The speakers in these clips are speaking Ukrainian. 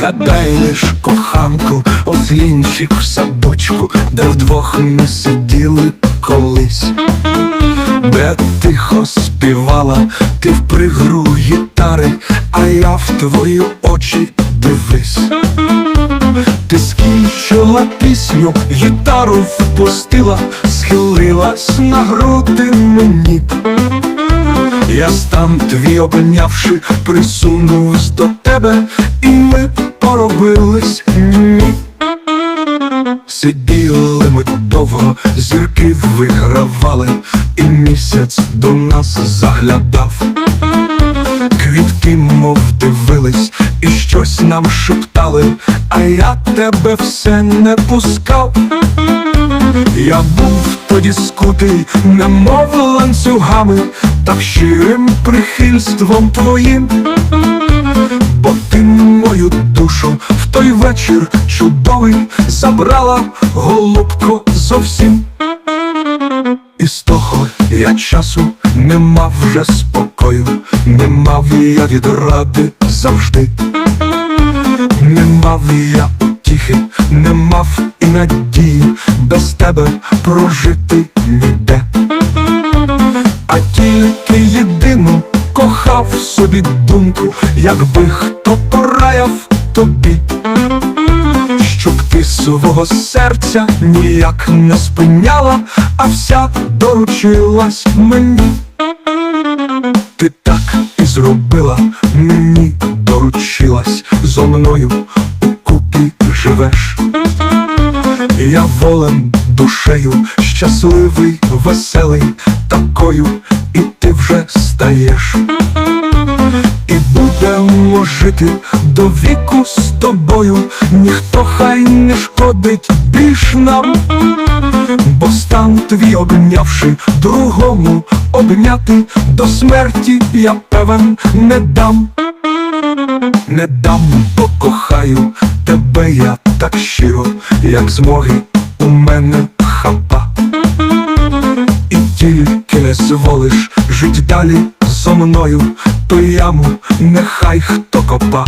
Дай лиш коханку, ослінчик в садочку, де вдвох ми сиділи колись, де тихо співала ти в пригру гітари, а я в твої очі дивись. Ти скінчила пісню, гітару впустила, схилилась на груди мені. Я стан твій обнявши, присунувся до тебе, і ми поробились. Сиділи ми довго, зірки вигравали, і місяць до нас заглядав. Квітки, мов дивились, і щось нам шептали, а я тебе все не пускав. Я був тоді скутий, немов ланцюгами, так щирим прихильством твоїм, бо ти мою душу в той вечір чудовий забрала, голубко, зовсім. І з того я часу не мав вже спокою, не мав я відради завжди, не мав я тебе прожити ніде. А тільки єдину кохав собі думку, якби хто пораяв тобі щоб ти свого серця ніяк не спиняла, а вся доручилась мені. Ти так і зробила, мені доручилась зо мною у купі живеш. Я волем душею, щасливий, веселий, такою, і ти вже стаєш. І будемо жити до віку з тобою, ніхто хай не шкодить більш нам, бо стан твій обнявши другому обняти. До смерті я певен не дам, не дам, бо кохаю тебе я так щиро, як змоги у мене хапа. І тільки не зволиш жить далі зо мною, то яму нехай хто копа.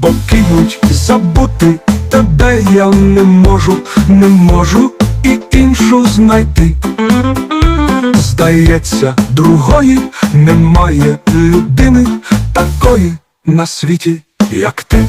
Бо кинуть забути тебе я не можу, не можу і іншу знайти. Здається, другої немає людини такої на світі, як ти.